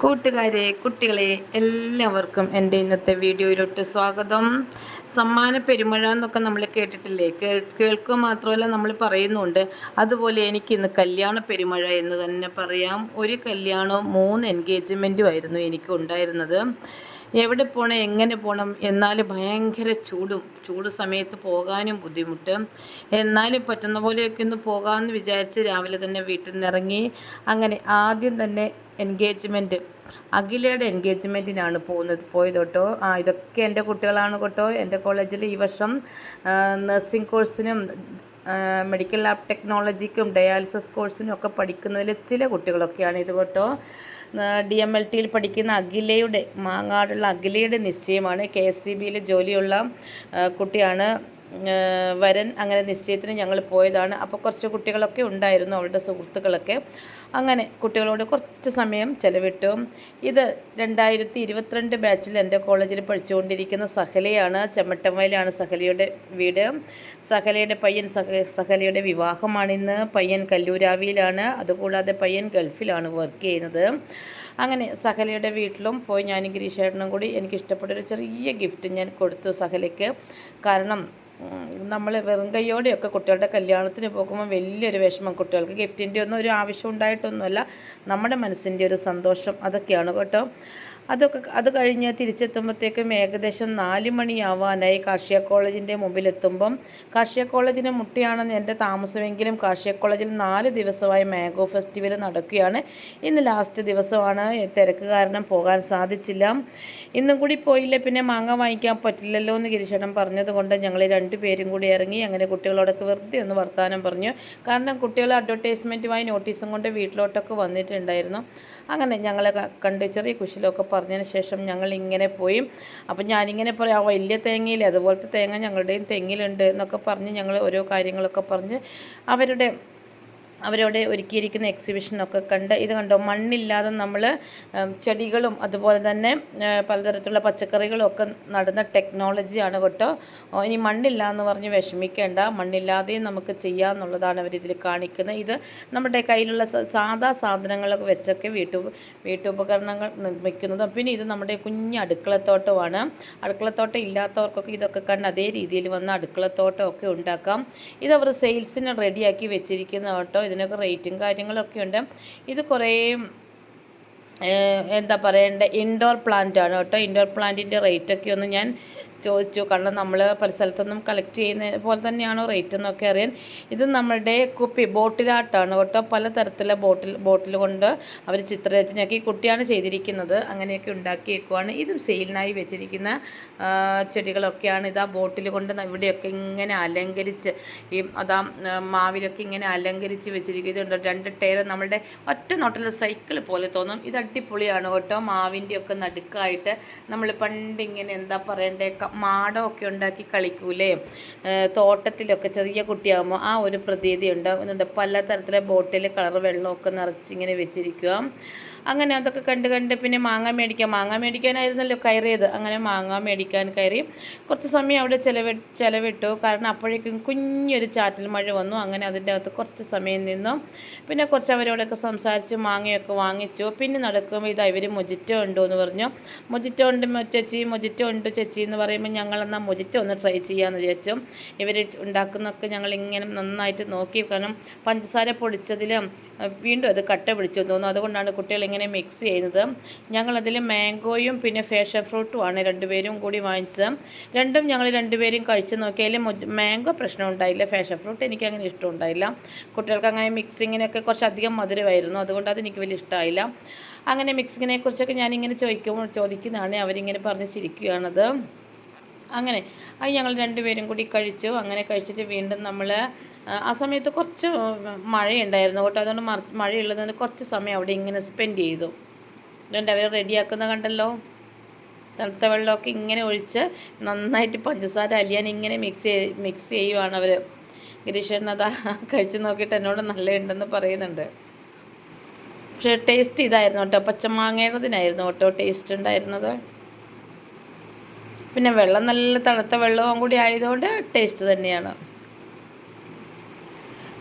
കൂട്ടുകാരെ കുട്ടികളെ എല്ലാവർക്കും എന്റെ ഇന്നത്തെ വീഡിയോയിലോട്ട് സ്വാഗതം. സമ്മാന പെരുമഴ എന്നൊക്കെ നമ്മൾ കേട്ടിട്ടില്ലേ? കേൾക്കുക മാത്രമല്ല നമ്മൾ പറയുന്നുണ്ട്. അതുപോലെ എനിക്ക് ഇന്ന് കല്യാണ പെരുമഴ എന്ന് തന്നെ പറയാം. ഒരു കല്യാണവും മൂന്ന് എൻഗേജ്മെന്റും ആയിരുന്നു എനിക്ക് ഉണ്ടായിരുന്നത്. എവിടെ പോകണം എങ്ങനെ പോകണം എന്നാൽ ഭയങ്കര ചൂടും ചൂട് സമയത്ത് പോകാനും ബുദ്ധിമുട്ട്. എന്നാലും പറ്റുന്ന പോലെയൊക്കെ ഒന്ന് പോകാമെന്ന് വിചാരിച്ച് രാവിലെ തന്നെ വീട്ടിൽ നിന്ന് ഇറങ്ങി. അങ്ങനെ ആദ്യം തന്നെ എൻഗേജ്മെന്റ് അഖിലയുടെ എൻഗേജ്മെന്റിനാണ് പോകുന്നത്. പോയത് കേട്ടോ ആ ഇതൊക്കെ എന്റെ കുട്ടികളാണ് കേട്ടോ. എന്റെ കോളേജിൽ ഈ വർഷം നഴ്സിംഗ് കോഴ്സിനും മെഡിക്കൽ ലാബ് ടെക്നോളജിക്കും ഡയാലിസിസ് കോഴ്സിനും ഒക്കെ പഠിക്കുന്നതിൽ ചില കുട്ടികളൊക്കെയാണ് ഇത് കേട്ടോ. ഡി എം എൽ ടിയിൽ പഠിക്കുന്ന അഖിലയുടെ മാങ്ങാടുള്ള അഖിലയുടെ നിശ്ചയമാണ്. കെ എസ് സി ബിയിൽ ജോലിയുള്ള കുട്ടിയാണ് വരൻ അങ്ങനെ നിശ്ചയത്തിന് ഞങ്ങൾ പോയതാണ്. അപ്പോൾ കുറച്ച് കുട്ടികളൊക്കെ ഉണ്ടായിരുന്നു അവളുടെ സുഹൃത്തുക്കളൊക്കെ. അങ്ങനെ കുട്ടികളോട് കുറച്ച് സമയം ചിലവിട്ടു. ഇത് രണ്ടായിരത്തി ഇരുപത്തിരണ്ട് ബാച്ചിൽ എന്റെ കോളേജിൽ പഠിച്ചുകൊണ്ടിരിക്കുന്ന സഹലയാണ് ചെമ്മട്ടമ്മയിലാണ് സഹലയുടെ വീട്. സഹലയുടെ പയ്യൻ സഹ സഹലയുടെ വിവാഹമാണിന്ന് പയ്യൻ കല്ലൂരാവിയിലാണ് അതുകൂടാതെ പയ്യൻ ഗൾഫിലാണ് വർക്ക് ചെയ്യുന്നത്. അങ്ങനെ സഹലയുടെ വീട്ടിലും പോയി ഞാൻ ഗിരീഷേട്ടനും കൂടി എനിക്ക് ഇഷ്ടപ്പെട്ടൊരു ചെറിയ ഗിഫ്റ്റ് ഞാൻ കൊടുത്തു സഹലയ്ക്ക്. കാരണം നമ്മൾ വെറും കൈയോടെയൊക്കെ കുട്ടികളുടെ കല്യാണത്തിന് പോകുമ്പോൾ വലിയൊരു വിഷമം. കുട്ടികൾക്ക് ഗിഫ്റ്റിന്റെ ഒന്നും ഒരു ആവശ്യം ഉണ്ടായിട്ടൊന്നുമല്ല. നമ്മുടെ മനസ്സിന്റെ ഒരു സന്തോഷം. അതൊക്കെയാണ് കേട്ടോ. അതൊക്കെ അത് കഴിഞ്ഞ് തിരിച്ചെത്തുമ്പോഴത്തേക്കും ഏകദേശം നാല് മണിയാവാനായി കാർഷിക കോളേജിന്റെ മുമ്പിലെത്തുമ്പം കാർഷിക കോളേജിന് മുട്ടിയാണെന്ന് എന്റെ താമസമെങ്കിലും കാർഷിക കോളേജിൽ നാല് ദിവസമായി മാംഗോ ഫെസ്റ്റിവൽ നടക്കുകയാണ്. ഇന്ന് ലാസ്റ്റ് ദിവസമാണ്. തിരക്ക് കാരണം പോകാൻ സാധിച്ചില്ല. ഇന്നും കൂടി പോയില്ല? പിന്നെ മാങ്ങ വാങ്ങിക്കാൻ പറ്റില്ലല്ലോ എന്ന് ഗിരിശനം പറഞ്ഞതുകൊണ്ട് ഞങ്ങൾ രണ്ടുപേരും കൂടി ഇറങ്ങി അങ്ങനെ കുട്ടികളോടൊക്കെ വെറുതെ ഒന്ന് വർത്തമാനം പറഞ്ഞു. കാരണം കുട്ടികൾ അഡ്വർടൈസ്മെന്റുമായി നോട്ടീസും കൊണ്ട് വീട്ടിലോട്ടൊക്കെ വന്നിട്ടുണ്ടായിരുന്നു. അങ്ങനെ ഞങ്ങളെ കണ്ട് ചെറിയ കുശലമൊക്കെ പറഞ്ഞതിന് ശേഷം ഞങ്ങൾ ഇങ്ങനെ പോയി. അപ്പം ഞാനിങ്ങനെ പറയാം വലിയ തേങ്ങയിൽ അതുപോലത്തെ തേങ്ങ ഞങ്ങളുടെയും തെങ്ങിലുണ്ട് എന്നൊക്കെ പറഞ്ഞ് ഞങ്ങൾ ഓരോ കാര്യങ്ങളൊക്കെ പറഞ്ഞ് അവരുടെ അവരവിടെ ഒരുക്കിയിരിക്കുന്ന എക്സിബിഷനൊക്കെ കണ്ട് ഇത് കണ്ടോ? മണ്ണില്ലാതെ നമ്മൾ ചെടികളും അതുപോലെ തന്നെ പലതരത്തിലുള്ള പച്ചക്കറികളും ഒക്കെ നടുന്ന ടെക്നോളജിയാണ് കേട്ടോ. ഇനി മണ്ണില്ല എന്ന് പറഞ്ഞ് വിഷമിക്കേണ്ട. മണ്ണില്ലാതെയും നമുക്ക് ചെയ്യാമെന്നുള്ളതാണ് അവരിതിൽ കാണിക്കുന്നത്. ഇത് നമ്മുടെ കയ്യിലുള്ള സാധാ സാധനങ്ങളൊക്കെ വെച്ചൊക്കെ വീട്ടു വീട്ടുപകരണങ്ങൾ നിർമ്മിക്കുന്നതും. പിന്നെ ഇത് നമ്മുടെ കുഞ്ഞ് അടുക്കളത്തോട്ടമാണ്. അടുക്കളത്തോട്ടം ഇല്ലാത്തവർക്കൊക്കെ ഇതൊക്കെ കണ്ട് അതേ രീതിയിൽ വന്ന് അടുക്കളത്തോട്ടമൊക്കെ ഉണ്ടാക്കാം. ഇത് അവർ സെയിൽസിന് റെഡിയാക്കി വെച്ചിരിക്കുന്ന കേട്ടോ. ഇതിനൊക്കെ റേറ്റും കാര്യങ്ങളൊക്കെ ഉണ്ട്. ഇത് കുറേ എന്താ പറയേണ്ട ഇൻഡോർ പ്ലാന്റ് ആണ് കേട്ടോ. ഇൻഡോർ പ്ലാന്റിന്റെ റേറ്റൊക്കെ ഒന്ന് ഞാൻ ചോദിച്ചു. കാരണം നമ്മൾ പല സ്ഥലത്തൊന്നും കളക്ട് ചെയ്യുന്ന പോലെ തന്നെയാണോ റേറ്റ് എന്നൊക്കെ അറിയാൻ. ഇത് നമ്മളുടെ കുപ്പി ബോട്ടിലാട്ടാണ് കേട്ടോ. പലതരത്തിലുള്ള ബോട്ടിൽ ബോട്ടിൽ കൊണ്ട് അവർ ചിത്രരചനയാക്കി കുട്ടിയാണ് ചെയ്തിരിക്കുന്നത്. അങ്ങനെയൊക്കെ ഉണ്ടാക്കി വെക്കുവാണ് ഇതും സെയിലിനായി വെച്ചിരിക്കുന്ന ചെടികളൊക്കെയാണ്. ഇത് ആ ബോട്ടിൽ കൊണ്ട് ഇവിടെയൊക്കെ ഇങ്ങനെ അലങ്കരിച്ച് ഈ അതാ മാവിലൊക്കെ ഇങ്ങനെ അലങ്കരിച്ച് വെച്ചിരിക്കുന്നുണ്ട്. രണ്ട് ടയർ നമ്മുടെ ഒറ്റ നോട്ടിലെ സൈക്കിൾ പോലെ തോന്നും. ഇത് അടിപൊളിയാണ് കേട്ടോ. മാവിന്റെ ഒക്കെ നടുക്കായിട്ട് നമ്മൾ പണ്ട് ഇങ്ങനെ എന്താ പറയണ്ടേ മാടമൊക്കെ ഉണ്ടാക്കി കളിക്കൂലേ? തോട്ടത്തിലൊക്കെ ചെറിയ കുട്ടിയാകുമ്പോൾ ആ ഒരു പ്രതീതി ഉണ്ടാകുന്നുണ്ട് പലതരത്തിലെ ബോട്ടിൽ കളർ വെള്ളമൊക്കെ നിറച്ചിങ്ങനെ വെച്ചിരിക്കുക. അങ്ങനെ അതൊക്കെ കണ്ട് കണ്ട് പിന്നെ മാങ്ങ മേടിക്കാം. മാങ്ങ മേടിക്കാനായിരുന്നല്ലോ കയറിയത്. അങ്ങനെ മാങ്ങ മേടിക്കാൻ കയറി കുറച്ച് സമയം അവിടെ ചിലവി ചിലവിട്ടു. കാരണം അപ്പോഴേക്കും കുഞ്ഞൊരു ചാറ്റൽ മഴ വന്നു. അങ്ങനെ അതിന്റെ അകത്ത് കുറച്ച് സമയം നിന്നു. പിന്നെ കുറച്ച് അവരോടൊക്കെ സംസാരിച്ച് മാങ്ങയൊക്കെ വാങ്ങിച്ചു. പിന്നെ നടക്കുമ്പോൾ ഇതാ ഇവർ മൊജിറ്റോ ഉണ്ടോ എന്ന് പറഞ്ഞു. മൊജിറ്റോ ഉണ്ട് ചേച്ചി. മൊജിറ്റോ ഉണ്ട് ചേച്ചി എന്ന് പറയുമ്പോൾ ഞങ്ങളെന്നാൽ മൊജിറ്റോ ഒന്ന് ട്രൈ ചെയ്യാമെന്ന് വിചാരിച്ചു. ഇവർ ഉണ്ടാക്കുന്നൊക്കെ ഞങ്ങൾ ഇങ്ങനെ നന്നായിട്ട് നോക്കി. കാരണം പഞ്ചസാര പൊടിച്ചതിലും വീണ്ടും അത് കട്ട പിടിച്ചു തോന്നുന്നു. അതുകൊണ്ടാണ് കുട്ടികൾ ഇങ്ങനെ മിക്സ് ചെയ്യുന്നത്. ഞങ്ങളതിൽ മാംഗോയും പിന്നെ ഫേഷൻ ഫ്രൂട്ടുമാണ് രണ്ടുപേരും കൂടി വാങ്ങിച്ചത്. രണ്ടും ഞങ്ങൾ രണ്ടുപേരും കഴിച്ച് നോക്കിയാൽ മാംഗോ പ്രശ്നം ഉണ്ടായില്ല. ഫേഷൻ ഫ്രൂട്ട് എനിക്ക് അങ്ങനെ ഇഷ്ടം ഉണ്ടായില്ല കുട്ടികൾക്ക് അങ്ങനെ മിക്സിങ്ങിനൊക്കെ കുറച്ചധികം മധുരമായിരുന്നു. അതുകൊണ്ട് അത് എനിക്ക് വലിയ ഇഷ്ടമായില്ല അങ്ങനെ മിക്സിങ്ങിനെ കുറിച്ചൊക്കെ ഞാനിങ്ങനെ ചോദിക്കുമ്പോൾ ചോദിക്കുന്നതാണ് അവരിങ്ങനെ പറഞ്ഞ് ചിരിക്കുകയാണത്. അങ്ങനെ. അത് ഞങ്ങൾ രണ്ടുപേരും കൂടി കഴിച്ചു. അങ്ങനെ കഴിച്ചിട്ട് വീണ്ടും നമ്മൾ ആ സമയത്ത് കുറച്ച് മഴയുണ്ടായിരുന്നു കേട്ടോ. അതുകൊണ്ട് മഴയുള്ളതുകൊണ്ട് കുറച്ച് സമയം അവിടെ ഇങ്ങനെ സ്പെൻഡ് ചെയ്തു. രണ്ട് അവർ റെഡിയാക്കുന്ന കണ്ടല്ലോ? തണുത്ത വെള്ളമൊക്കെ ഇങ്ങനെ ഒഴിച്ച് നന്നായിട്ട് പഞ്ചസാര അലിയാൻ ഇങ്ങനെ മിക്സ് മിക്സ് ചെയ്യുവാണ് അവർ ഗിരീഷേട്ടൻ അതാ കഴിച്ച് നോക്കിയിട്ട് എന്നോട് നല്ലതുണ്ടെന്ന് പറയുന്നുണ്ട്. പക്ഷേ ടേസ്റ്റ് ഇതായിരുന്നു കേട്ടോ. പച്ചമാങ്ങയുടേതിനായിരുന്നു കേട്ടോ ടേസ്റ്റ് ഉണ്ടായിരുന്നത്. പിന്നെ വെള്ളം നല്ല തണുത്ത വെള്ളവും കൂടി ആയതുകൊണ്ട് ടേസ്റ്റ് തന്നെയാണ്.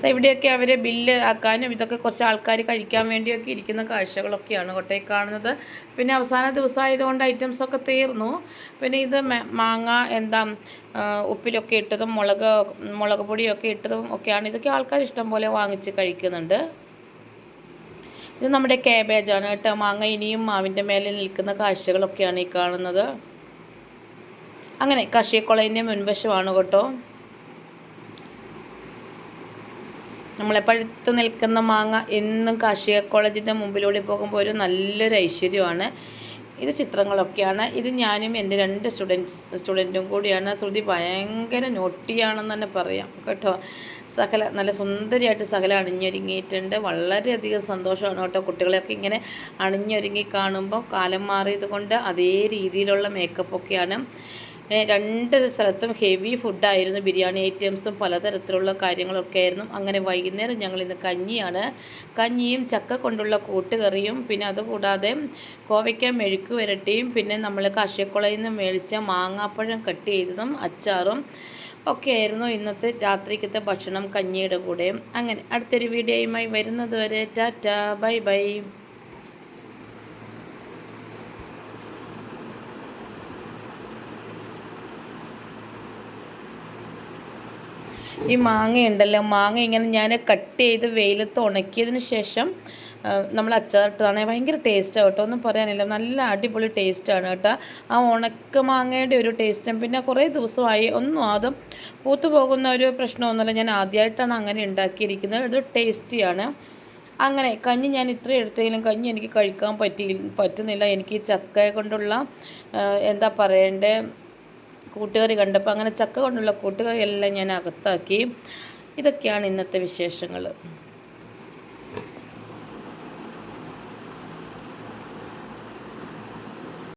ഇവിടെയൊക്കെ അവരെ ബില്ല് ആക്കാനും ഇതൊക്കെ കുറച്ച് ആൾക്കാർ കഴിക്കാൻ വേണ്ടിയൊക്കെ ഇരിക്കുന്ന കാഴ്ചകളൊക്കെയാണ് കൊട്ടയിൽ കാണുന്നത്. പിന്നെ അവസാന ദിവസം ദിവസമായതുകൊണ്ട് ഐറ്റംസൊക്കെ തീർന്നു. പിന്നെ ഇത് മാങ്ങ എന്താ ഉപ്പിലൊക്കെ ഇട്ടതും മുളക് മുളക് പൊടിയൊക്കെ ഇട്ടതും ഒക്കെയാണ്. ഇതൊക്കെ ആൾക്കാർ ഇഷ്ടം പോലെ വാങ്ങിച്ച് കഴിക്കുന്നുണ്ട്. ഇത് നമ്മുടെ കാബേജാണ് കേട്ടോ. മാങ്ങ ഇനിയും മാവിന്റെ മേലെ നിൽക്കുന്ന കാഴ്ചകളൊക്കെയാണ് ഈ കാണുന്നത്. അങ്ങനെ കഷിയക്കുളയിന്റെ മുൻവശമാണ് കേട്ടോ. നമ്മളെ പഴുത്ത് നിൽക്കുന്ന മാങ്ങ എന്നും കാർഷിക കോളേജിന്റെ മുമ്പിലൂടെ പോകുമ്പോൾ ഒരു നല്ലൊരു ഐശ്വര്യമാണ്. ഇത് ചിത്രങ്ങളൊക്കെയാണ്. ഇത് ഞാനും എന്റെ രണ്ട് സ്റ്റുഡൻസ് സ്റ്റുഡന്റും കൂടിയാണ്. ശ്രുതി ഭയങ്കര നോട്ടിയാണെന്ന് തന്നെ പറയാം കേട്ടോ. സകല നല്ല സുന്ദരിയായിട്ട് സകല അണിഞ്ഞൊരുങ്ങിയിട്ടുണ്ട്. വളരെയധികം സന്തോഷമാണ് കേട്ടോ കുട്ടികളെയൊക്കെ ഇങ്ങനെ അണിഞ്ഞൊരുങ്ങി കാണുമ്പോൾ കാലം മാറിയത് കൊണ്ട് അതേ രീതിയിലുള്ള മേക്കപ്പൊക്കെയാണ് രണ്ട് സ്ഥലത്തും ഹെവി ഫുഡായിരുന്നു ബിരിയാണി ഐറ്റംസും പലതരത്തിലുള്ള കാര്യങ്ങളൊക്കെ ആയിരുന്നു. അങ്ങനെ വൈകുന്നേരം ഞങ്ങൾ ഇന്ന് കഞ്ഞിയാണ്. കഞ്ഞിയും ചക്ക കൊണ്ടുള്ള കൂട്ടുകറിയും പിന്നെ അതുകൂടാതെ കോവയ്ക്ക മെഴുക്ക് വരട്ടിയും പിന്നെ നമ്മൾ കാർഷികക്കുളയിൽ നിന്ന് മേടിച്ച മാങ്ങാപ്പഴം കട്ട് ചെയ്തതും അച്ചാറും ഒക്കെ ആയിരുന്നു ഇന്നത്തെ രാത്രിക്കത്തെ ഭക്ഷണം കഞ്ഞിയുടെ കൂടെ. അങ്ങനെ അടുത്തൊരു വീഡിയോയുമായി വരുന്നത് വരെ ടാറ്റ ബൈ ബൈ. ഈ മാങ്ങ ഉണ്ടല്ലോ മാങ്ങ ഇങ്ങനെ ഞാൻ കട്ട് ചെയ്ത് വെയിലത്ത് ഉണക്കിയതിന് ശേഷം നമ്മൾ അച്ചാറിട്ടതാണ്. ഭയങ്കര ടേസ്റ്റാണ് കേട്ടോ. ഒന്നും പറയാനില്ല. നല്ല അടിപൊളി ടേസ്റ്റാണ് കേട്ടോ. ആ ഉണക്ക മാങ്ങയുടെ ഒരു ടേസ്റ്റും പിന്നെ കുറേ ദിവസമായി ഒന്നും അതും പൂത്തു പോകുന്ന ഒരു പ്രശ്നമൊന്നുമില്ല. ഞാൻ ആദ്യമായിട്ടാണ് അങ്ങനെ ഉണ്ടാക്കിയിരിക്കുന്നത്. ഇത് ടേസ്റ്റിയാണ് അങ്ങനെ കഞ്ഞി ഞാൻ ഇത്ര എടുത്തെങ്കിലും കഞ്ഞി എനിക്ക് കഴിക്കാൻ പറ്റി പറ്റുന്നില്ല. എനിക്ക് ചക്ക കൊണ്ടുള്ള എന്താ പറയണ്ടേ കൂട്ടുകറി കണ്ടപ്പോൾ അങ്ങനെ ചക്ക കൊണ്ടുള്ള കൂട്ടുകറി എല്ലാം ഞാൻ അകത്താക്കി. ഇതൊക്കെയാണ് ഇന്നത്തെ വിശേഷങ്ങൾ.